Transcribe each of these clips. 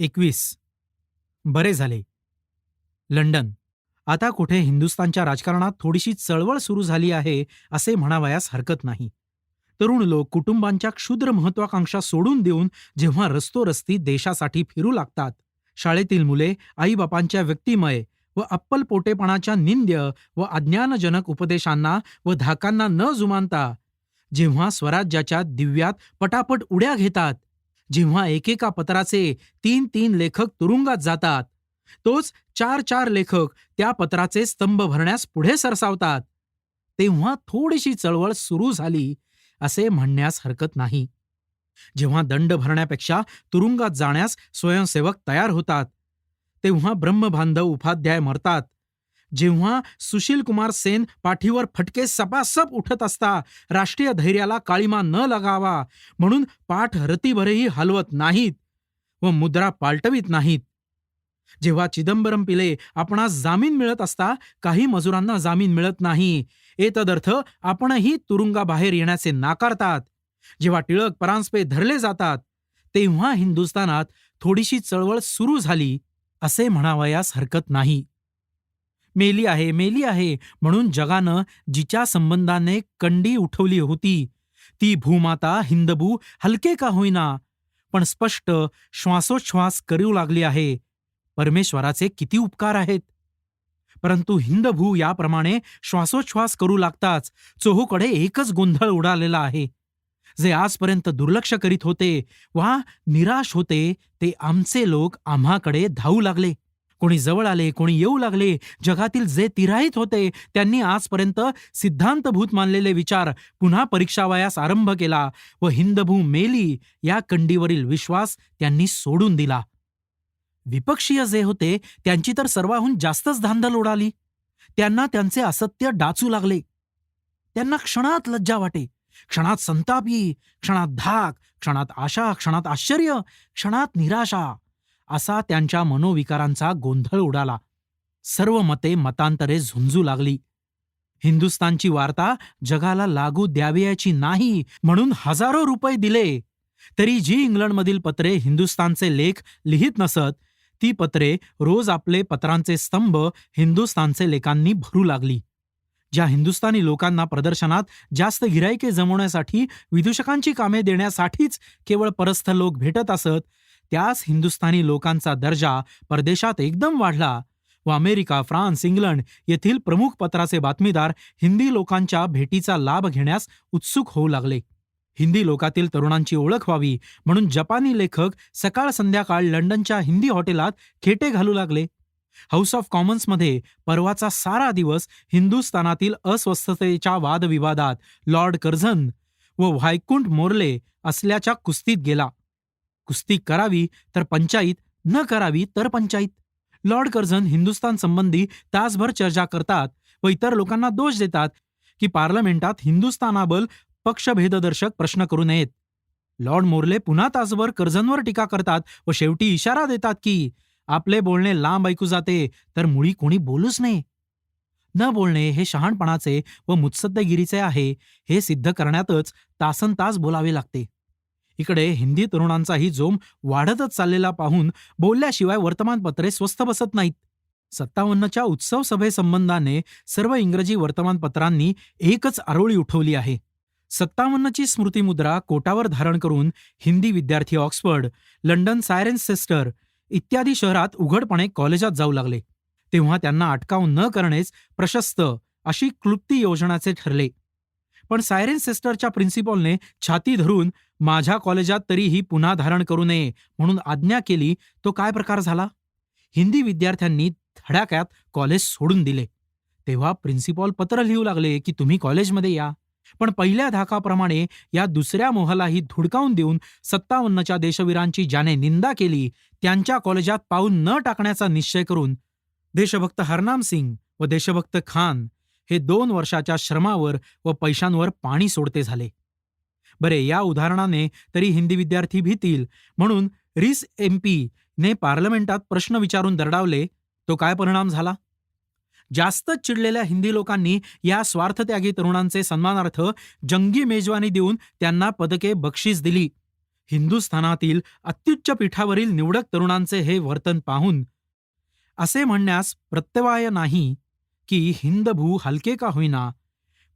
एकवीस. बरे झाले. लंडन. आता कुठे हिंदुस्थानच्या राजकारणात थोडीशी चळवळ सुरू झाली आहे असे म्हणावयास हरकत नाही. तरुण लोक कुटुंबांच्या क्षुद्र महत्वाकांक्षा सोडून देऊन जेव्हा रस्तोरस्ती देशासाठी फिरू लागतात शाळेतील मुले आईबापांच्या व्यक्तिमय व अप्पलपोटेपणाच्या निंद्य व अज्ञानजनक उपदेशांना व धाकांना न जुमानता जेव्हा स्वराज्याच्या दिव्यात पटापट उड्या घेतात जेव्हा एकेका पत्राचे तीन तीन लेखक तुरुंगात जातात तोच चार चार लेखक त्या पत्राचे स्तंभ भरण्यास पुढे सरसावतात. तेव्हा थोडीशी चळवळ सुरू झाली असे म्हणण्यास हरकत नाही. जेव्हा दंड भरण्यापेक्षा तुरुंगात जाण्यास स्वयंसेवक तयार होतात तेव्हा ब्रह्मबांधव उपाध्याय मरतात. जेव्हा सुशील कुमार सेन पाठीवर फटके सपासप उठत असता राष्ट्रीय धैर्याला काळीमा न लगावा म्हणून पाठ रतीभरेही हलवत नाहीत व मुद्रा पालटवीत नाहीत. जेव्हा चिदंबरम पिले आपणास जामीन मिळत असता काही मजुरांना जामीन मिळत नाही. एतदर्थ आपणही तुरुंगाबाहेर येण्याचे नाकारतात. जेव्हा टिळक परांजपे धरले जातात तेव्हा हिंदुस्थानात थोडीशी चळवळ सुरू झाली असे म्हणावयास हरकत नाही. मेली आहे मेली आहे म्हणून जगानं जिच्या संबंधाने कंडी उठवली होती. ती भूमाता हिंदभू हलके का होईना? पण स्पष्ट श्वासोच्छ्वास करू लागली आहे. परमेश्वराचे किती उपकार आहेत. परंतु हिंदभू याप्रमाणे श्वासोच्छ्वास करू लागताच चोहूकडे एकच गोंधळ उडालेला आहे. जे आजपर्यंत दुर्लक्ष करीत होते वा निराश होते ते आमचे लोक आम्हाकडे धावू लागले. कोणी जवळ आले कोणी येऊ लागले जगातील जे तिराहित होते त्यांनी आजपर्यंत सिद्धांतभूत मानलेले विचार पुन्हा परीक्षावयास आरंभ केला व हिंदभू मेली या कंडीवरील विश्वास त्यांनी सोडून दिला. विपक्षीय जे होते त्यांची तर सर्वाहून जास्तच धांदल उडाली. त्यांना त्यांचे असत्य डाचू लागले. त्यांना क्षणात लज्जा वाटे क्षणात संतापी क्षणात धाक क्षणात आशा क्षणात आश्चर्य क्षणात निराशा. असा त्यांच्या मनोविकारांचा गोंधळ उडाला. सर्व मते मतांतरे झुंजू लागली. हिंदुस्तानची वार्ता जगाला लागू द्यावयाची नाही म्हणून हजारो रुपये दिले. तरी जी इंग्लंडमधील पत्रे हिंदुस्तानचे लेख लिहित नसत ती पत्रे रोज आपले पत्रांचे स्तंभ हिंदुस्तानचे लेखांनी भरू लागली. ज्या हिंदुस्थानी लोकांना प्रदर्शनात जास्त गिरायके जमवण्यासाठी विदूषकांची कामे देण्यासाठीच केवळ परस्थ लोक भेटत असत त्याच हिंदुस्थानी लोकांचा दर्जा परदेशात एकदम वाढला व अमेरिका फ्रान्स इंग्लंड येथील प्रमुख पत्राचे बातमीदार हिंदी लोकांच्या भेटीचा लाभ घेण्यास उत्सुक होऊ लागले. हिंदी लोकातील तरुणांची ओळख व्हावी म्हणून जपानी लेखक सकाळ संध्याकाळ लंडनच्या हिंदी हॉटेलात खेटे घालू लागले. हाऊस ऑफ कॉमन्समध्ये परवाचा सारा दिवस हिंदुस्थानातील अस्वस्थतेच्या वादविवादात लॉर्ड कर्झन व व्हायकुंठ मोर्ले असल्याच्या कुस्तीत गेला. कुस्ती करावी तर पंचायत न करावी तर पंचायत. लॉर्ड कर्झन हिंदुस्थान संबंधी तासभर चर्चा करतात व इतर लोकांना दोष देतात की पार्लमेंटात हिंदुस्थानाबल पक्षभेददर्शक प्रश्न करू नयेत. लॉर्ड मोर्ले पुन्हा तासभर कर्झनवर टीका करतात व शेवटी इशारा देतात की आपले बोलणे लांब ऐकू जाते तर मुळी कोणी बोलूच नये. न बोलणे हे शहाणपणाचे व मुत्सद्देगिरीचे आहे हे सिद्ध करण्यातच तासन तास बोलावे लागते. इकडे हिंदी तरुणांचाही जोम वाढतच चाललेला पाहून बोलल्याशिवाय वर्तमानपत्रे स्वस्थ बसत नाहीत. सत्तावन्नच्या उत्सव सभेसंबंधाने सर्व इंग्रजी वर्तमानपत्रांनी एकच आरोळी उठवली आहे. सत्तावन्नची स्मृतिमुद्रा कोटावर धारण करून हिंदी विद्यार्थी ऑक्सफर्ड लंडन सायरेन्स सिस्टर इत्यादी शहरात उघडपणे कॉलेजात जाऊ लागले. तेव्हा त्यांना अटकाव न करणेच प्रशस्त अशी क्लुप्ती योजनाचे ठरले. पण सायरेन सिस्टरच्या प्रिन्सिपॉलने छाती धरून माझ्या कॉलेजात तरी ही पुन्हा धारण करू नये म्हणून आज्ञा केली तो काय प्रकार झाला? हिंदी विद्यार्थ्यांनी धडाक्यात कॉलेज सोडून दिले. तेव्हा प्रिन्सिपॉल पत्र लिहू लागले की तुम्ही कॉलेजमध्ये या. पण पहिल्या धाकाप्रमाणे या दुसऱ्या मोहलाही धुडकावून देऊन सत्तावन्नच्या देशवीरांची ज्याने निंदा केली त्यांच्या कॉलेजात पाऊल न टाकण्याचा निश्चय करून देशभक्त हरनाम सिंग व देशभक्त खान हे दोन वर्षाच्या श्रमावर व पैशांवर पाणी सोडते झाले. बरे या उदाहरणाने तरी हिंदी विद्यार्थी भीतील. म्हणून रिस एम ने पार्लमेंटात प्रश्न विचारून दरडावले तो काय परिणाम झाला? जास्त चिडलेल्या हिंदी लोकांनी या स्वार्थत्यागी तरुणांचे सन्मानार्थ जंगी मेजवानी देऊन त्यांना पदके बक्षीस दिली. हिंदुस्थानातील अत्युच्च पीठावरील निवडक तरुणांचे हे वर्तन पाहून असे म्हणण्यास प्रत्यवाय नाही की हिंदभू हलके का होईना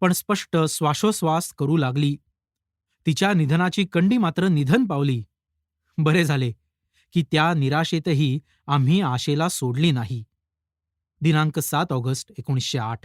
पण स्पष्ट श्वासोश्वास करू लागली. तिच्या निधनाची कंडी मात्र निधन पावली. बरे झाले की त्या निराशेतही आम्ही आशेला सोडली नाही. दिनांक सात ऑगस्ट एकोणीसशे आठ.